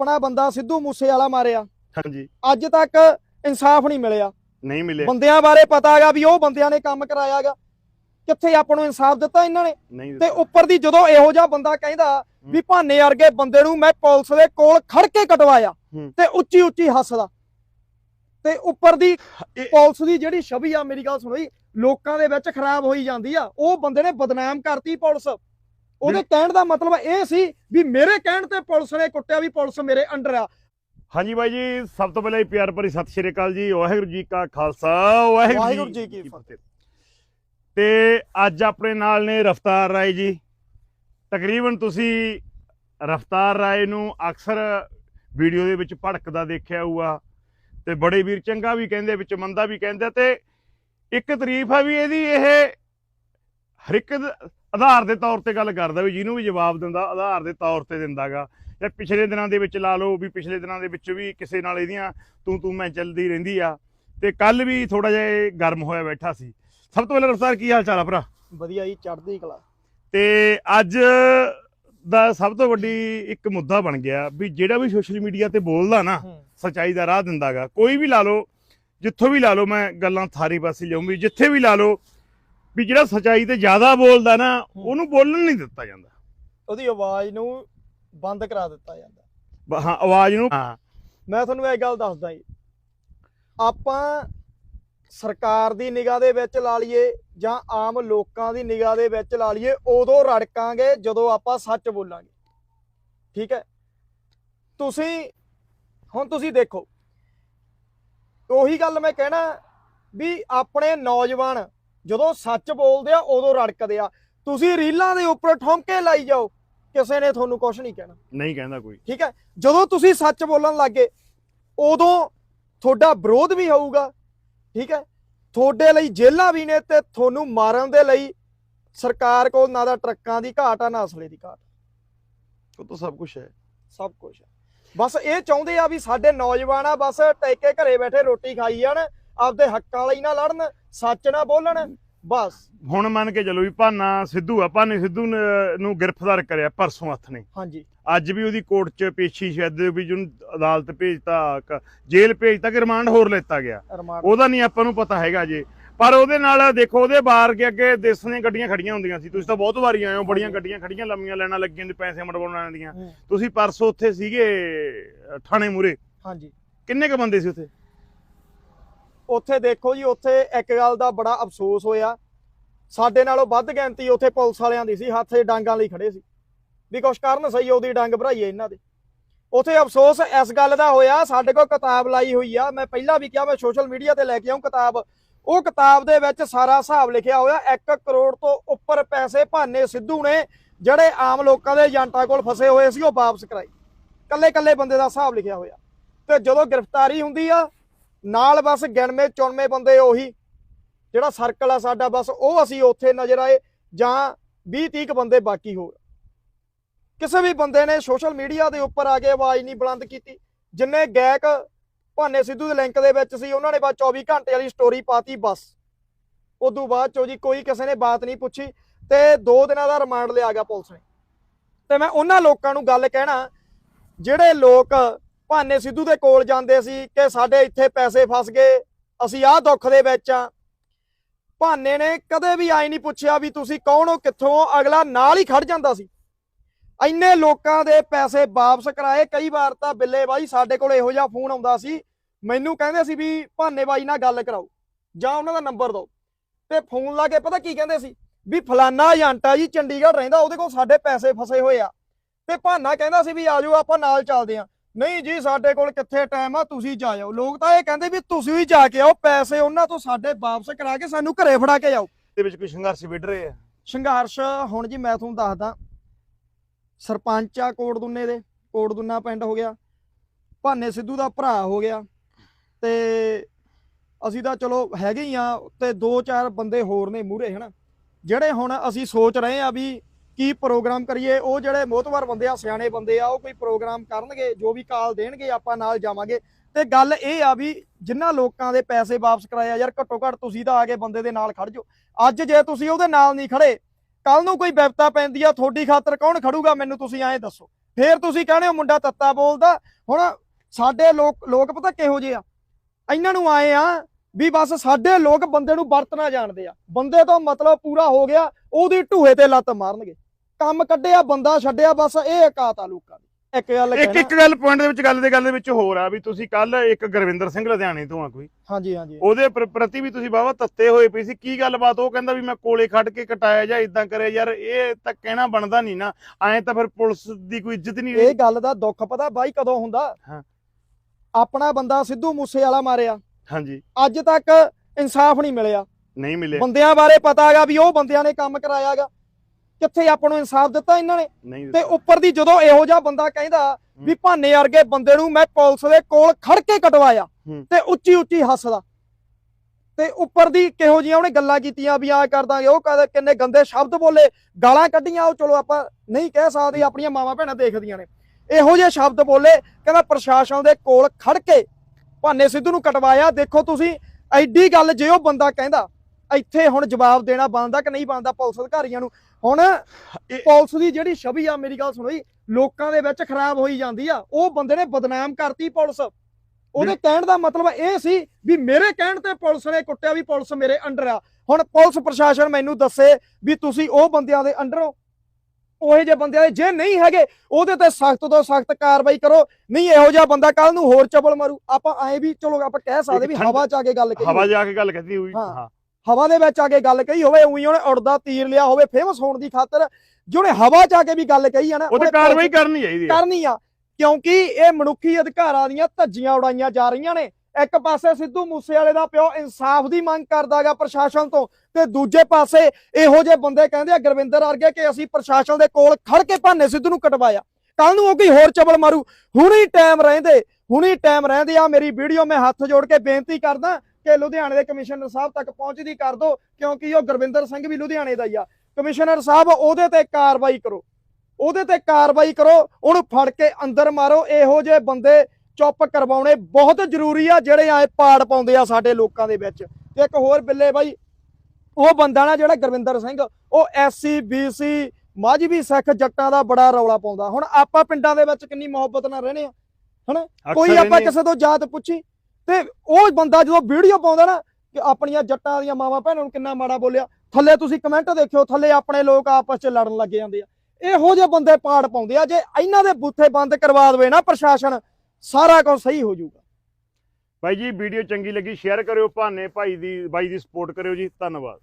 ਆਪਣਾ ਬੰਦਾ ਸਿੱਧੂ ਮੂਸੇ ਵਾਲਾ ਮਾਰਿਆ। ਹਾਂਜੀ। ਅੱਜ ਤੱਕ ਇਨਸਾਫ ਨਹੀਂ ਮਿਲਿਆ। ਨਹੀਂ ਮਿਲੇ ਬੰਦਿਆਂ ਬਾਰੇ ਪਤਾ ਹੈਗਾ ਵੀ ਉਹ ਬੰਦਿਆਂ ਨੇ ਕੰਮ ਕਰਾਇਆਗਾ ਕਿੱਥੇ ਆਪਾਂ ਨੂੰ ਇਨਸਾਫ ਦਿੱਤਾ ਇਹਨਾਂ ਨੇ? ਤੇ। ਉੱਪਰ ਦੀ ਜਦੋਂ ਇਹੋ ਜਿਹਾ ਬੰਦਾ ਕਹਿੰਦਾ ਵੀ ਭਾਨੇ ਵਰਗੇ ਬੰਦੇ ਨੂੰ ਮੈਂ ਪੁਲਿਸ ਦੇ ਕੋਲ ਖੜ ਕੇ ਕਟਵਾਇਆ। ਤੇ ਉੱਚੀ ਉੱਚੀ ਹੱਸਦਾ। ਤੇ ਉੱਪਰ ਦੀ ਪੁਲਿਸ ਦੀ ਜਿਹੜੀ ਛਵੀ ਆ ਮੇਰੀ ਗੱਲ ਸੁਣੋ ਜੀ ਲੋਕਾਂ ਦੇ ਵਿੱਚ ਖਰਾਬ ਹੋਈ ਜਾਂਦੀ ਆ। ਉਹ ਬੰਦੇ ਨੇ ਬਦਨਾਮ ਕਰਤੀ ਪੁਲਿਸ। ਉਹਦੇ ਕਹਿਣ ਦਾ ਮਤਲਬ ਇਹ ਸੀ ਵੀ ਮੇਰੇ ਕਹਿਣ ਤੇ ਪੁਲਿਸ ਨੇ ਕੁੱਟਿਆ ਵੀ ਪੁਲਿਸ ਮੇਰੇ ਅੰਡਰ ਆ। ਹਾਂਜੀ ਬਾਈ ਜੀ ਸਭ ਤੋਂ ਪਹਿਲਾਂ ਹੀ ਪਿਆਰ ਭਰੀ ਸਤਿ ਸ਼੍ਰੀ ਅਕਾਲ ਜੀ ਵਾਹਿਗੁਰੂ ਜੀ ਕਾ ਖਾਲਸਾ ਵਾਹਿਗੁਰੂ ਜੀ ਕੀ ਫਤਿਹ। ਤੇ ਅੱਜ ਆਪਣੇ ਨਾਲ ਨੇ ਰਫਤਾਰ ਰਾਏ ਜੀ। ਤਕਰੀਬਨ ਤੁਸੀਂ ਰਫਤਾਰ ਰਾਏ ਨੂੰ ਅਕਸਰ ਵੀਡੀਓ ਦੇ ਵਿੱਚ ਭੜਕਦਾ ਦੇਖਿਆ ਹੋਊਗਾ। ਤੇ ਬੜੇ ਵੀਰ ਚੰਗਾ ਵੀ ਕਹਿੰਦੇ ਵਿੱਚ ਮੰਦਾ ਵੀ ਕਹਿੰਦੇ ਤੇ ਇੱਕ ਤਾਰੀਫ ਆ ਵੀ ਇਹਦੀ ਇਹ ਹਰ ਇੱਕ ਆਧਾਰ ਦੇ ਤੌਰ ਤੇ ਗੱਲ ਕਰਦਾ ਵੀ ਜਿਹਨੂੰ ਵੀ ਜਵਾਬ ਦਿੰਦਾ ਆਧਾਰ ਦੇ ਤੌਰ ਤੇ ਦਿੰਦਾਗਾ। ਜਾਂ ਪਿਛਲੇ ਦਿਨਾਂ ਦੇ ਵਿੱਚ ਲਾ ਲਓ ਵੀ ਪਿਛਲੇ ਦਿਨਾਂ ਦੇ ਵਿੱਚ ਵੀ ਕਿਸੇ ਨਾਲ ਇਹਦੀਆਂ ਤੂੰ ਤੂੰ ਮੈਂ ਚੱਲਦੀ ਰਹਿੰਦੀ ਆ। ਤੇ ਕੱਲ ਵੀ ਥੋੜਾ ਜਿਹਾ ਗਰਮ ਹੋਇਆ ਬੈਠਾ ਸੀ। ਸਭ ਤੋਂ ਪਹਿਲਾਂ ਰਫਤਾਰ ਕੀ ਹਾਲ ਚਾਲ ਆ ਭਰਾ? ਵਧੀਆ ਜੀ ਚੜ੍ਹਦੀ ਕਲਾ। ਤੇ ਅੱਜ ਦਾ ਸਭ ਤੋਂ ਵੱਡੀ ਇੱਕ ਮੁੱਦਾ ਬਣ ਗਿਆ ਵੀ ਜਿਹੜਾ ਵੀ ਸੋਸ਼ਲ ਮੀਡੀਆ ਤੇ ਬੋਲਦਾ ਨਾ ਸਚਾਈ ਦਾ ਰਾਹ ਦਿੰਦਾਗਾ। ਕੋਈ ਵੀ ਲਾ ਲਓ ਜਿੱਥੋਂ ਵੀ ਲਾ ਲਓ ਮੈਂ ਗੱਲਾਂ ਥਾਰੀ ਪਾਸੇ ਲਿਆਉਂਗੀ ਜਿੱਥੇ ਵੀ ਲਾ ਲਓ ਵੀ ਜਿਹੜਾ ਸਚਾਈ ਤੇ ਜ਼ਿਆਦਾ ਬੋਲਦਾ ਨਾ ਉਹਨੂੰ ਬੋਲਣ ਨਹੀਂ ਦਿੱਤਾ ਜਾਂਦਾ। ਉਹਦੀ ਆਵਾਜ਼ ਨੂੰ ਬੰਦ ਕਰਾ ਦਿੱਤਾ ਜਾਂਦਾ। ਬ- ਹਾਂ ਆਵਾਜ਼ ਨੂੰ ਹਾਂ। ਮੈਂ ਤੁਹਾਨੂੰ ਇਹ ਗੱਲ ਦੱਸਦਾ ਜੀ। ਆਪਾਂ ਸਰਕਾਰ ਦੀ ਨਿਗਾਹ ਦੇ ਵਿੱਚ ਲਾ ਲਈਏ ਜਾਂ ਆਮ ਲੋਕਾਂ ਦੀ ਨਿਗਾਹ ਦੇ ਵਿੱਚ ਲਾ ਲਈਏ ਉਦੋਂ ਰੜਕਾਂਗੇ ਜਦੋਂ ਆਪਾਂ ਸੱਚ ਬੋਲਾਂਗੇ। ਠੀਕ ਹੈ? ਤੁਸੀਂ ਹੁਣ ਤੁਸੀਂ ਦੇਖੋ। ਉਹੀ ਗੱਲ ਮੈਂ ਕਹਿਣਾ ਵੀ ਆਪਣੇ ਨੌਜਵਾਨ ਜਦੋਂ ਸੱਚ ਬੋਲਦੇ ਆ ਉਦੋਂ ਰੜਕਦੇ ਆ। ਤੁਸੀਂ ਰੀਲਾਂ ਦੇ ਉੱਪਰ ਠੌਂਕੇ ਲਾਈ ਜਾਓ ਕਿਸੇ ਨੇ ਤੁਹਾਨੂੰ ਕੁਝ ਨਹੀਂ ਕਹਿਣਾ। ਨਹੀਂ ਕਹਿੰਦਾ ਕੋਈ। ਠੀਕ ਹੈ? ਜਦੋਂ ਤੁਸੀਂ ਸੱਚ ਬੋਲਣ ਲੱਗੇ ਉਦੋਂ ਤੁਹਾਡਾ ਵਿਰੋਧ ਵੀ ਹੋਊਗਾ। ਠੀਕ ਹੈ? ਤੁਹਾਡੇ ਲਈ ਜੇਲ੍ਹਾਂ ਵੀ ਨੇ ਤੇ ਤੁਹਾਨੂੰ ਮਾਰਨ ਦੇ ਲਈ ਸਰਕਾਰ ਕੋਲ ਨਾ ਦਾ ਟਰੱਕਾਂ ਦੀ ਘਾਟ ਆ ਨਾ ਅਸਲੇ ਦੀ ਘਾਟ। ਉਹ ਤਾਂ ਸਭ ਕੁਝ ਹੈ। ਸਭ ਕੁਝ ਹੈ। ਬਸ ਇਹ ਚਾਹੁੰਦੇ ਆ ਵੀ ਸਾਡੇ ਨੌਜਵਾਨ ਆ ਬਸ ਟੈਕੇ ਘਰੇ ਬੈਠੇ ਰੋਟੀ ਖਾਈ ਜਾਣ ਆਪਦੇ ਹੱਕਾਂ ਲਈ ਨਾ ਲੜਨ। ਸੱਚ ਨਾ ਬੋਲਣ ਬਸ। ਹੁਣ ਮੰਨ ਕੇ ਚੱਲੋ ਵੀ ਭਾਨਾ ਸਿੱਧੂ ਆ ਭਾਨੇ ਸਿੱਧੂ ਨ- ਗ੍ਰਿਫਤਾਰ ਕਰਿਆ ਪਰਸੋਂ ਹੱਥ ਨੇ। ਹਾਂਜੀ। ਅੱਜ ਵੀ ਉਹਦੀ ਕੋਰਟ 'ਚ ਪੇਸ਼ੀ ਸ਼ਾਇਦ ਵੀ ਜਿਹਨੂੰ ਅਦਾਲਤ ਭੇਜਤਾ ਜੇਲ੍ਹ ਭੇਜਤਾ ਕਿ ਰਿਮਾਂਡ ਹੋਰ ਲੈਤਾ ਗਿਆ। ਉਹਦਾ ਨਹੀਂ ਆਪਾਂ ਨੂੰ ਪਤਾ ਹੈਗਾ ਜੇ। ਪਰ ਉਹਦੇ ਨਾਲ ਦੇਖੋ ਉਹਦੇ ਬਾਰ ਕੇ ਅੱਗੇ ਦੇਸ਼ ਦੀਆਂ ਗੱਡੀਆਂ ਖੜੀਆਂ ਹੁੰਦੀਆਂ ਸੀ। ਤੁਸੀਂ ਤਾਂ ਬਹੁਤ ਵਾਰੀ ਆਏ ਹੋ ਬੜੀਆਂ। ਗੱਡੀਆਂ ਖੜੀਆਂ ਲੰਮੀਆਂ ਲੈਣਾ ਲੱਗੀਆਂ ਨੇ ਪੈਸੇ ਮੜਵਾਉਣ ਦੀਆਂ। ਤੁਸੀਂ ਪਰਸੋਂ ਉੱਥੇ ਸੀਗੇ ਥਾਣੇ ਮੂਰੇ ਹਾਂਜੀ। ਕਿੰਨੇ ਕ ਬੰਦੇ ਸੀ ਉੱਥੇ? ਉੱਥੇ ਦੇਖੋ ਜੀ, ਉੱਥੇ ਇੱਕ ਗੱਲ ਦਾ ਬੜਾ ਅਫਸੋਸ ਹੋਇਆ। ਸਾਡੇ ਨਾਲੋਂ ਵੱਧ ਗਿਣਤੀ ਉੱਥੇ ਪੁਲਿਸ ਵਾਲਿਆਂ ਦੀ ਸੀ, ਹੱਥੇ ਡਾਂਗਾਂ ਲਈ ਖੜੇ ਸੀ। ਵੀ ਕੁਛ ਕਰਨ ਸਹੀ ਉਹਦੀ ਡੰਗ ਭਰਾਈਏ ਇਹਨਾਂ ਦੇ। ਉੱਥੇ ਅਫਸੋਸ ਇਸ ਗੱਲ ਦਾ ਹੋਇਆ, ਸਾਡੇ ਕੋਲ ਕਿਤਾਬ ਲਾਈ ਹੋਈ ਆ। ਮੈਂ ਪਹਿਲਾਂ ਵੀ ਕਿਹਾ, ਮੈਂ ਸੋਸ਼ਲ ਮੀਡੀਆ ਤੇ ਲੈ ਕੇ ਆਉਂ ਕਿਤਾਬ। ਉਹ ਕਿਤਾਬ ਦੇ ਵਿੱਚ ਸਾਰਾ ਹਿਸਾਬ ਲਿਖਿਆ ਹੋਇਆ 1 ਕਰੋੜ ਤੋਂ ਉੱਪਰ ਪੈਸੇ ਭਾਨੇ ਸਿੱਧੂ ਨੇ, ਜਿਹੜੇ ਆਮ ਲੋਕਾਂ ਦੇ ਏਜੰਟਾਂ ਕੋਲ ਫਸੇ ਹੋਏ ਸੀ, ਉਹ ਵਾਪਸ ਕਰਾਈ ਕੱਲੇ ਕੱਲੇ ਬੰਦੇ ਦਾ ਹਿਸਾਬ ਲਿਖਿਆ ਹੋਇਆ। ਤੇ ਜਦੋਂ ਗ੍ਰਿਫਤਾਰੀ ਹੁੰਦੀ ਆ ਨਾਲ ਬਸ ਗਿਣਵੇਂ ਚੁਣਵੇਂ ਬੰਦੇ ਉਹੀ, ਜਿਹੜਾ ਸਰਕਲ ਆ ਸਾਡਾ, ਬਸ ਉਹ ਅਸੀਂ ਉੱਥੇ ਨਜ਼ਰ ਆਏ, ਜਾਂ 20 30 ਕੁ ਬੰਦੇ ਬਾਕੀ ਹੋ ਕਿਸੇ ਵੀ ਬੰਦੇ ਨੇ ਸੋਸ਼ਲ ਮੀਡੀਆ ਦੇ ਉੱਪਰ ਆ ਕੇ ਆਵਾਜ਼ ਨਹੀਂ ਬੁਲੰਦ ਕੀਤੀ, ਜਿੰਨੇ ਗਾਇਕ ਭਾਨੇ ਸਿੱਧੂ ਦੇ ਲਿੰਕ ਦੇ ਵਿੱਚ ਸੀ, ਉਹਨਾਂ ਨੇ ਬਸ 24 ਘੰਟੇ ਵਾਲੀ ਸਟੋਰੀ ਪਾਤੀ, ਬਸ। ਉਦੋਂ ਬਾਅਦ ਚੋ ਜੀ ਕੋਈ ਕਿਸੇ ਨੇ ਬਾਤ ਨਹੀਂ ਪੁੱਛੀ, ਤੇ 2 ਦਿਨਾਂ ਦਾ ਰਿਮਾਂਡ ਲਿਆ ਗਿਆ ਪੁਲਿਸ ਨੇ। ਤੇ ਮੈਂ ਉਹਨਾਂ ਲੋਕਾਂ ਨੂੰ ਗੱਲ ਕਹਿਣਾ, ਜਿਹੜੇ ਲੋਕ ਭਾਨੇ ਸਿੱਧੂ ਦੇ ਕੋਲ ਜਾਂਦੇ ਸੀ ਕਿ ਸਾਡੇ ਇੱਥੇ ਪੈਸੇ ਫਸ ਗਏ, ਅਸੀਂ ਆਹ ਦੁੱਖ ਦੇ ਵਿੱਚ ਆ। ਭਾਨੇ ਨੇ ਕਦੇ ਵੀ ਆਈ ਨਹੀਂ ਪੁੱਛਿਆ ਵੀ ਤੁਸੀਂ ਕੌਣ ਹੋ, ਕਿੱਥੋਂ ਅਗਲਾ ਨਾਲ ਹੀ ਖੜ ਜਾਂਦਾ ਸੀ। ਇੰਨੇ ਲੋਕਾਂ ਦੇ ਪੈਸੇ ਵਾਪਸ ਕਰਾਏ, ਕਈ ਵਾਰ ਤਾਂ ਬਿੱਲੇ ਬਾਈ ਸਾਡੇ ਕੋਲ ਇਹੋ ਜਿਹਾ ਫੋਨ ਆਉਂਦਾ ਸੀ, ਮੈਨੂੰ ਕਹਿੰਦੇ ਸੀ ਵੀ ਭਾਨੇ ਬਾਈ ਨਾਲ ਗੱਲ ਕਰਾਓ, ਜਾਂ ਉਹਨਾਂ ਦਾ ਨੰਬਰ ਦਿਓ। ਤੇ ਫੋਨ ਲਾ ਕੇ ਪਤਾ ਕੀ ਕਹਿੰਦੇ ਸੀ? ਵੀ ਫਲਾਨਾ ਏਜੰਟ ਆ ਜੀ ਚੰਡੀਗੜ੍ਹ ਰਹਿੰਦਾ, ਉਹਦੇ ਕੋਲ ਸਾਡੇ ਪੈਸੇ ਫਸੇ ਹੋਏ ਆ। ਤੇ ਭਾਨਾ ਕਹਿੰਦਾ ਸੀ ਵੀ ਆਜੋ ਆਪਾਂ ਨਾਲ ਚੱਲਦੇ ਆ। ਨਹੀਂ ਜੀ ਸਾਡੇ ਕੋਲ ਕਿੱਥੇ ਟਾਈਮ ਆ? ਤੁਸੀਂ ਜਾ ਜਾਓ ਲੋਕ ਤਾਂ ਇਹ ਕਹਿੰਦੇ ਵੀ ਤੁਸੀਂ ਵੀ ਜਾ ਕੇ ਆਓ ਪੈਸੇ ਉਹਨਾਂ ਤੋਂ ਸਾਡੇ ਵਾਪਸ ਕਰਾ ਕੇ ਸਾਨੂੰ ਘਰੇ ਫੜਾ ਕੇ ਜਾਓ। ਦੇ ਵਿੱਚ ਕੋਈ ਸੰਘਰਸ਼ ਵਿੱਢ ਰਹੇ ਆ? ਸੰਘਰਸ਼ ਹੁਣ ਜੀ ਮੈਂ ਤੁਹਾਨੂੰ ਦੱਸਦਾ। ਸਰਪੰਚ ਆ ਕੋਟਦੁੰਨੇ ਦੇ ਕੋਟਦੁੰਨਾ ਪਿੰਡ ਹੋ ਗਿਆ। ਭਾਨੇ ਸਿੱਧੂ ਦਾ ਭਰਾ ਹੋ ਗਿਆ। ਤੇ ਅਸੀਂ ਤਾਂ ਚਲੋ ਹੈਗੇ ਹੀ ਆ ਤੇ ਦੋ ਚਾਰ ਬੰਦੇ ਹੋਰ ਨੇ ਮੂਹਰੇ ਹਨਾ? ਜਿਹੜੇ ਹੁਣ ਅਸੀਂ ਸੋਚ ਰਹੇ ਆ ਵੀ ਕੀ ਪ੍ਰੋਗਰਾਮ ਕਰੀਏ, ਉਹ ਜਿਹੜੇ ਮੋਤਵਰ ਬੰਦੇ ਆ, ਸਿਆਣੇ ਬੰਦੇ ਆ, ਉਹ ਕੋਈ ਪ੍ਰੋਗਰਾਮ ਕਰਨਗੇ, ਜੋ ਵੀ ਕਾਲ ਦੇਣਗੇ, ਆਪਾਂ ਨਾਲ ਜਾਵਾਂਗੇ। ਤੇ ਗੱਲ ਇਹ ਆ ਵੀ ਜਿਨ੍ਹਾਂ ਲੋਕਾਂ ਦੇ ਪੈਸੇ ਵਾਪਸ ਕਰਾਇਆ ਯਾਰ ਘੱਟੋ ਘੱਟ ਤੁਸੀਂ ਤਾਂ ਆ ਕੇ ਬੰਦੇ ਦੇ ਨਾਲ ਖੜ ਜਾਓ। ਅੱਜ ਜੇ ਤੁਸੀਂ ਉਹਦੇ ਨਾਲ ਨਹੀਂ ਖੜੇ ਕੱਲ ਨੂੰ ਕੋਈ ਵਿਪਤਾ ਪੈਂਦੀ ਆ, ਤੁਹਾਡੀ ਖਾਤਰ ਕੌਣ ਖੜੂਗਾ, ਮੈਨੂੰ ਤੁਸੀਂ ਐਂ ਦੱਸੋ। ਫੇਰ ਤੁਸੀਂ ਕਹਿੰਦੇ ਹੋ, ਮੁੰਡਾ ਤੱਤਾ ਬੋਲਦਾ। ਹੁਣ ਸਾਡੇ ਲੋਕ ਲੋਕ ਪਤਾ ਕਿਹੋ ਜਿਹੇ ਆ? ਇਹਨਾਂ ਨੂੰ ਆਏ ਆ ਵੀ ਬਸ ਸਾਡੇ ਲੋਕ ਬੰਦੇ ਨੂੰ ਵਰਤਣਾ ਜਾਣਦੇ ਆ। ਬੰਦੇ ਤੋਂ ਮਤਲਬ ਪੂਰਾ ਹੋ ਗਿਆ ਉਹਦੀ ਢੂਹੇ ਤੇ ਲੱਤ ਮਾਰਨਗੇ। ਕੰਮ ਕੱਢਿਆ ਬੰਦਾ ਛੱਡਿਆ ਬਸ ਇਹ ਔਕਾਤ ਆ ਲੋਕਾਂ ਦੀ। ਇੱਕ ਗੱਲ ਇੱਕ ਇੱਕ ਗੱਲ ਪੁਆਇੰਟ ਦੇ ਵਿੱਚ ਗੱਲ ਦੇ ਗੱਲ ਦੇ ਵਿੱਚ ਹੋਰ ਆ ਵੀ ਤੁਸੀਂ ਕੱਲ ਇੱਕ ਗੁਰਵਿੰਦਰ ਸਿੰਘ ਲੁਧਿਆਣੇ ਤੋਂ ਆ ਕੋਈ। ਹਾਂਜੀ ਹਾਂਜੀ। ਉਹਦੇ ਪ੍ਰ- ਪ੍ਰਤੀ ਵੀ ਤੁਸੀਂ ਬਾਬਾ ਤੱਤੇ ਹੋਏ ਪਈ ਸੀ। ਕੀ ਗੱਲਬਾਤ? ਉਹ ਕਹਿੰਦਾ ਵੀ ਮੈਂ ਕੋਲੇ ਖੜ ਕੇ ਕਟਾਇਆ ਜਾਂ ਇਦਾਂ ਕਰਿਆ। ਯਾਰ ਇਹ ਤਾਂ ਕਹਿਣਾ ਬਣਦਾ ਨਹੀਂ ਨਾ। ਐਂ ਤਾਂ ਫਿਰ ਪੁਲਿਸ ਦੀ ਕੋਈ ਇੱਜ਼ਤ ਨਹੀਂ ਇਹ ਗੱਲ ਦਾ ਦੁੱਖ ਪਤਾ ਬਾਈ ਕਦੋਂ ਹੁੰਦਾ? ਹਾਂ। ਆਪਣਾ ਬੰਦਾ ਸਿੱਧੂ ਮੂਸੇ ਵਾਲਾ ਮਾਰਿਆ। ਹਾਂਜੀ। ਅੱਜ ਤੱਕ ਇਨਸਾਫ ਨਹੀਂ ਮਿਲਿਆ। ਨਹੀਂ ਮਿਲੇ ਬੰਦਿਆਂ ਬਾਰੇ ਪਤਾ ਹੈਗਾ ਵੀ ਉਹ ਬੰਦਿਆਂ ਨੇ ਕੰਮ ਕਰਾਇਆਗਾ ਕਿੱਥੇ ਆਪਾਂ ਨੂੰ ਇਨਸਾਫ ਦਿੱਤਾ ਇਹਨਾਂ ਨੇ? ਤੇ। ਉੱਪਰ ਦੀ ਜਦੋਂ ਇਹੋ ਜਿਹਾ ਬੰਦਾ ਕਹਿੰਦਾ ਵੀ ਭਾਨੇ ਵਰਗੇ ਬੰਦੇ ਨੂੰ ਮੈਂ ਪੁਲਿਸ ਦੇ ਕੋਲ ਖੜ ਕੇ ਕਟਵਾਇਆ। ਤੇ ਉੱਚੀ ਉੱਚੀ ਹੱਸਦਾ। ਤੇ ਉੱਪਰ ਦੀ ਕਿਹੋ ਜਿਹੀਆਂ ਉਹਨੇ ਗੱਲਾਂ ਕੀਤੀਆਂ ਵੀ ਆ ਕਰ ਦਾਂਗੇ ਉਹ ਕਹਿੰਦੇ ਕਿੰਨੇ ਗੰਦੇ ਸ਼ਬਦ ਬੋਲੇ ਗਾਲਾਂ ਕੱਢੀਆਂ ਉਹ ਚਲੋ ਆਪਾਂ ਨਹੀਂ ਕਹਿ ਸਕਦੇ ਆਪਣੀਆਂ ਮਾਵਾਂ ਭੈਣਾਂ ਦੇਖਦੀਆਂ ਨੇ। ਇਹੋ ਜਿਹੇ ਸ਼ਬਦ ਬੋਲੇ ਕਹਿੰਦਾ ਪ੍ਰਸ਼ਾਸਨ ਦੇ ਕੋਲ ਖੜ ਕੇ ਭਾਨੇ ਸਿੱਧੂ ਨੂੰ ਕਟਵਾਇਆ ਦੇਖੋ ਤੁਸੀਂ ਐਡੀ ਗੱਲ ਜੇ ਉਹ ਬੰਦਾ ਕਹਿੰਦਾ ਇੱਥੇ ਹੁਣ ਜਵਾਬ ਦੇਣਾ ਬਣਦਾ ਕਿ ਨਹੀਂ ਬਣਦਾ ਪੁਲਿਸ ਅਧਿਕਾਰੀਆਂ ਨੂੰ? ਹੁਣ ਪੁਲਿਸ ਦੀ ਜਿਹੜੀ ਛਵੀ ਆ ਮੇਰੀ ਗੱਲ ਸੁਣੋ ਜੀ ਲੋਕਾਂ ਦੇ ਵਿੱਚ ਖਰਾਬ ਹੋਈ ਜਾਂਦੀ ਆ ਉਹ ਬੰਦੇ ਨੇ ਬਦਨਾਮ ਕਰਤੀ ਪੁਲਿਸ। ਉਹਦੇ ਕਹਿਣ ਦਾ ਮਤਲਬ ਇਹ ਸੀ ਵੀ ਮੇਰੇ ਕਹਿਣ ਤੇ ਪੁਲਿਸ ਨੇ ਕੁੱਟਿਆ ਵੀ ਪੁਲਿਸ ਮੇਰੇ ਅੰਡਰ ਆ। ਹੁਣ ਪੁਲਿਸ ਪ੍ਰਸ਼ਾਸਨ ਮੈਨੂੰ ਦੱਸੇ ਵੀ ਤੁਸੀਂ ਉਹ ਬੰਦਿਆਂ ਦੇ ਅੰਡਰ ਹੋ। ਉਹੇ ਜਿਹੇ ਬੰਦਿਆਂ ਦੇ ਜੇ ਨਹੀਂ ਹੈਗੇ ਉਹਦੇ ਤੇ ਸਖਤ ਤੋਂ ਸਖਤ ਕਾਰਵਾਈ ਕਰੋ। ਨਹੀਂ ਇਹੋ ਜਿਹਾ ਬੰਦਾ ਕੱਲ ਨੂੰ ਹੋਰ ਚਪਲ ਮਾਰੂ। ਆਪਾਂ ਐ ਵੀ ਚਲੋ ਆਪਾਂ ਕਹਿ ਸਕਦੇ ਵੀ ਹਵਾ ਚ ਆ ਕੇ ਗੱਲ ਕਰੀ ਹਵਾ ਜਾ ਕੇ ਗੱਲ ਕਹਤੀ ਹੋਈ ਹਾਂ। ਹਵਾ ਦੇ ਵਿੱਚ ਆ ਕੇ ਗੱਲ ਕਹੀ ਹੋਵੇ ਉਹੀ ਉਹਨੇ ਉੜਦਾ ਤੀਰ ਲਿਆ ਹੋਵੇ ਫੇਮਸ ਹੋਣ ਦੀ ਖਾਤਰ ਜਿਹਨੇ ਹਵਾ ਚ ਆ ਕੇ ਵੀ ਗੱਲ ਕਹੀ ਆ ਨਾ ਉਹ ਤੇ ਉਹਨੇ ਕਾਰਵਾਈ ਕਰਨੀ ਚਾਹੀਦੀ ਹੈ ਕਰਨੀ ਆ। ਕਿਉਂਕਿ ਇਹ ਮਨੁੱਖੀ ਅਧਿਕਾਰਾਂ ਦੀਆਂ ਧੱਜੀਆਂ ਉਡਾਈਆਂ ਜਾ ਰਹੀਆਂ ਨੇ। ਇੱਕ ਪਾਸੇ ਸਿੱਧੂ ਮੂਸੇਵਾਲੇ ਦਾ ਪਿਓ ਇਨਸਾਫ ਦੀ ਮੰਗ ਕਰਦਾਗਾ ਪ੍ਰਸ਼ਾਸਨ ਤੋਂ ਤੇ ਦੂਜੇ ਪਾਸੇ ਇਹੋ ਜਿਹੇ ਬੰਦੇ ਕਹਿੰਦੇ ਆ ਗੁਰਵਿੰਦਰ ਵਰਗੇ ਕਿ ਅਸੀਂ ਪ੍ਰਸ਼ਾਸਨ ਦੇ ਕੋਲ ਖੜ ਕੇ ਭਾਨੇ ਸਿੱਧੂ ਨੂੰ ਕਟਵਾਇਆ। ਕੱਲ ਨੂੰ ਉਹ ਕੋਈ ਹੋਰ ਚਬਲ ਮਾਰੂ। ਹੁਣੀ ਟਾਈਮ ਰਹਿੰਦੇ, ਹੁਣੀ ਟਾਈਮ ਰਹਿੰਦੇ ਆ। ਮੇਰੀ ਵੀਡੀਓ ਮੈਂ ਹੱਥ ਜੋੜ ਕੇ ਬੇਨਤੀ ਕਰਦਾ ਕਿ ਲੁਧਿਆਣੇ ਦੇ ਕਮਿਸ਼ਨਰ ਸਾਹਿਬ ਤੱਕ ਪਹੁੰਚਦੀ ਕਰ ਦਿਓ, ਕਿਉਂਕਿ ਉਹ ਗੁਰਵਿੰਦਰ ਸਿੰਘ ਵੀ ਲੁਧਿਆਣੇ ਦਾ ਹੀ ਆ। ਕਮਿਸ਼ਨਰ ਸਾਹਿਬ, ਉਹਦੇ ਤੇ ਕਾਰਵਾਈ ਕਰੋ। ਉਹਦੇ ਤੇ ਕਾਰਵਾਈ ਕਰੋ, ਉਹਨੂੰ ਫੜ ਕੇ ਅੰਦਰ ਮਾਰੋ। ਇਹੋ ਜਿਹੇ ਬੰਦੇ ਚੁੱਪ ਕਰਵਾਉਣੇ ਬਹੁਤ ਜ਼ਰੂਰੀ ਆ, ਜਿਹੜੇ ਆਏ ਪਾੜ ਪਾਉਂਦੇ ਆ ਸਾਡੇ ਲੋਕਾਂ ਦੇ ਵਿੱਚ। ਤੇ ਇੱਕ ਹੋਰ ਬਿੱਲੇ ਬਾਈ ਉਹ ਬੰਦਾ ਨਾ ਜਿਹੜਾ ਗੁਰਵਿੰਦਰ ਸਿੰਘ ਉਹ ਐਸਸੀ ਬੀਸੀ ਮਾਝਵੀ ਸਿੱਖ ਜੱਟਾਂ ਦਾ ਬੜਾ ਰੌਲਾ ਪਾਉਂਦਾ। ਹੁਣ ਆਪਾਂ ਪਿੰਡਾਂ ਦੇ ਵਿੱਚ ਕਿੰਨੀ ਮੁਹੱਬਤ ਨਾਲ ਰਹਿੰਦੇ ਆ ਕੋਈ ਅਕਸਰ ਆਪਾਂ ਕਿਸੇ ਤੋਂ ਜਾਤ ਪੁੱਛੀ ਤੇ ਉਹ ਬੰਦਾ ਜਦੋਂ ਵੀਡੀਓ ਪਾਉਂਦਾ ਨਾ ਕਿ ਆਪਣੀਆਂ ਜੱਟਾਂ ਦੀਆਂ ਮਾਵਾਂ ਭੈਣਾਂ ਨੂੰ ਕਿੰਨਾ ਮਾੜਾ ਬੋਲਿਆ ਥੱਲੇ ਤੁਸੀਂ ਕਮੈਂਟ ਦੇਖਿਓ ਥੱਲੇ ਆਪਣੇ ਲੋਕ ਆਪਸ 'ਚ ਲੜਨ ਲੱਗ ਜਾਂਦੇ ਆ। ਇਹੋ ਜਿਹੇ ਬੰਦੇ ਪਾੜ ਪਾਉਂਦੇ ਆ ਜੇ ਇਹਨਾਂ ਦੇ ਬੂਥੇ ਬੰਦ ਕਰਵਾ ਦੇਵੇ ਨਾ ਪ੍ਰਸ਼ਾਸਨ ਸਾਰਾ ਕੁਝ ਸਹੀ ਹੋ ਜਾਊਗਾ। ਭਾਈ ਜੀ ਵੀਡੀਓ ਚੰਗੀ ਲੱਗੀ ਸ਼ੇਅਰ ਕਰਿਓ ਭਾਨੇ ਭਾਈ ਦੀ ਬਾਈ ਦੀ ਸਪੋਰਟ ਕਰਿਓ ਜੀ ਧੰਨਵਾਦ।